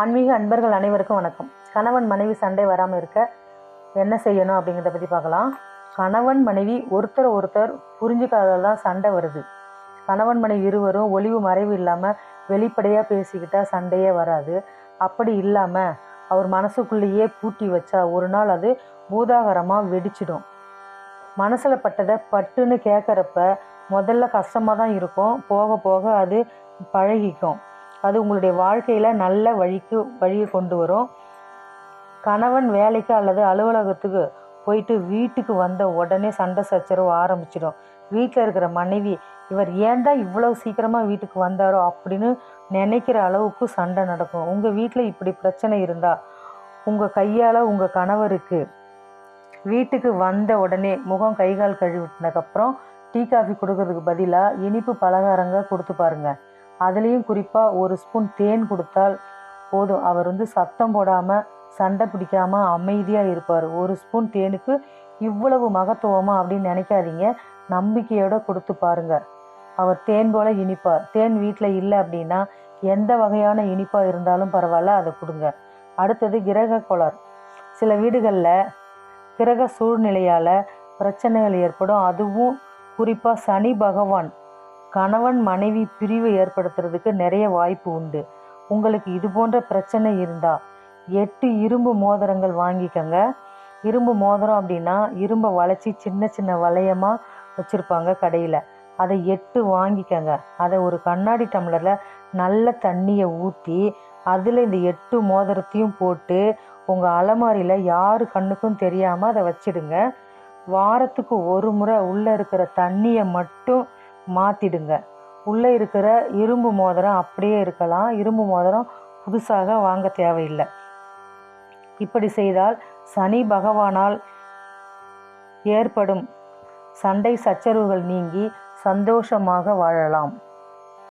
ஆன்மீக அன்பர்கள் அனைவருக்கும் வணக்கம். கணவன் மனைவி சண்டை வராமல் இருக்க என்ன செய்யணும் அப்படிங்கிறத பற்றி பார்க்கலாம். கணவன் மனைவி ஒருத்தர் ஒருத்தர் புரிஞ்சுக்காததால் தான் சண்டை வருது. கணவன் மனைவி இருவரும் ஒளிவு மறைவு இல்லாமல் வெளிப்படையாக பேசிக்கிட்டால் சண்டையே வராது. அப்படி இல்லாமல் அவர் மனசுக்குள்ளேயே பூட்டி வச்சா ஒரு நாள் அது பூதாகரமாக வெடிச்சிடும். மனசில் பட்டதை பட்டுன்னு கேட்குறப்ப முதல்ல கஷ்டமாக தான் இருக்கும். போக போக அது பழகிக்கும். அது உங்களுடைய வாழ்க்கையில் நல்ல வழிக்கு வழியை கொண்டு வரும். கணவன் வேலைக்கு அல்லது அலுவலகத்துக்கு போயிட்டு வீட்டுக்கு வந்த உடனே சண்டை சச்சரவு ஆரம்பிச்சிடும். வீட்டில் இருக்கிற மனைவி இவர் ஏன்டா இவ்வளோ சீக்கிரமாக வீட்டுக்கு வந்தாரோ? அப்படின்னு நினைக்கிற அளவுக்கு சண்டை நடக்கும். உங்கள் வீட்டில் இப்படி பிரச்சனை இருந்தால் உங்கள் கையால் உங்கள் கணவருக்கு வீட்டுக்கு வந்த உடனே முகம் கை கால் கழுவிட்டதுக்கப்புறம் டீ காஃபி கொடுக்கறதுக்கு பதிலாக இனிப்பு பலகாரங்க கொடுத்து பாருங்கள் அதுலேயும் குறிப்பாக ஒரு ஸ்பூன் தேன் கொடுத்தால் போதும். அவர் வந்து சத்தம் போடாமல் சண்டை பிடிக்காமல் அமைதியாக இருப்பார். ஒரு ஸ்பூன் தேனுக்கு இவ்வளவு மகத்துவமா அப்படின்னு நினைக்காதீங்க. நம்பிக்கையோட கொடுத்து பாருங்க. அவர் தேன் போல இனிப்பார். தேன் வீட்டில் இல்லை அப்படின்னா எந்த வகையான இனிப்பாக இருந்தாலும் பரவாயில்ல அதை கொடுங்க. அடுத்தது கிரக கோளாறு. சில வீடுகளில் கிரக சூழ்நிலையால் பிரச்சனைகள் ஏற்படும். அதுவும் குறிப்பாக சனி பகவான் கணவன் மனைவி பிரிவு ஏற்படுத்துறதுக்கு நிறைய வாய்ப்பு உண்டு. உங்களுக்கு இது போன்ற பிரச்சனை இருந்தால் எட்டு இரும்பு மோதிரங்கள் வாங்கிக்கோங்க. இரும்பு மோதிரம் அப்படின்னா இரும்பை வளைச்சி சின்ன சின்ன வளையமாக வச்சுருப்பாங்க கடையில். அதை எட்டு வாங்கிக்கோங்க. அதை ஒரு கண்ணாடி டம்ளரில் நல்ல தண்ணியை ஊற்றி அதில் இந்த எட்டு மோதிரத்தையும் போட்டு உங்கள் அலமாரியில் யார் கண்ணுக்கும் தெரியாமல் அதை வச்சிடுங்க. வாரத்துக்கு ஒரு முறை உள்ளே இருக்கிற தண்ணியை மட்டும் மாற்றிடுங்க உள்ளே இருக்கிற இரும்பு மோதிரம் அப்படியே இருக்கலாம். இரும்பு மோதிரம் புதுசாக வாங்க தேவையில்லை. இப்படி செய்தால் சனி பகவானால் ஏற்படும் சண்டை சச்சரவுகள் நீங்கி சந்தோஷமாக வாழலாம்.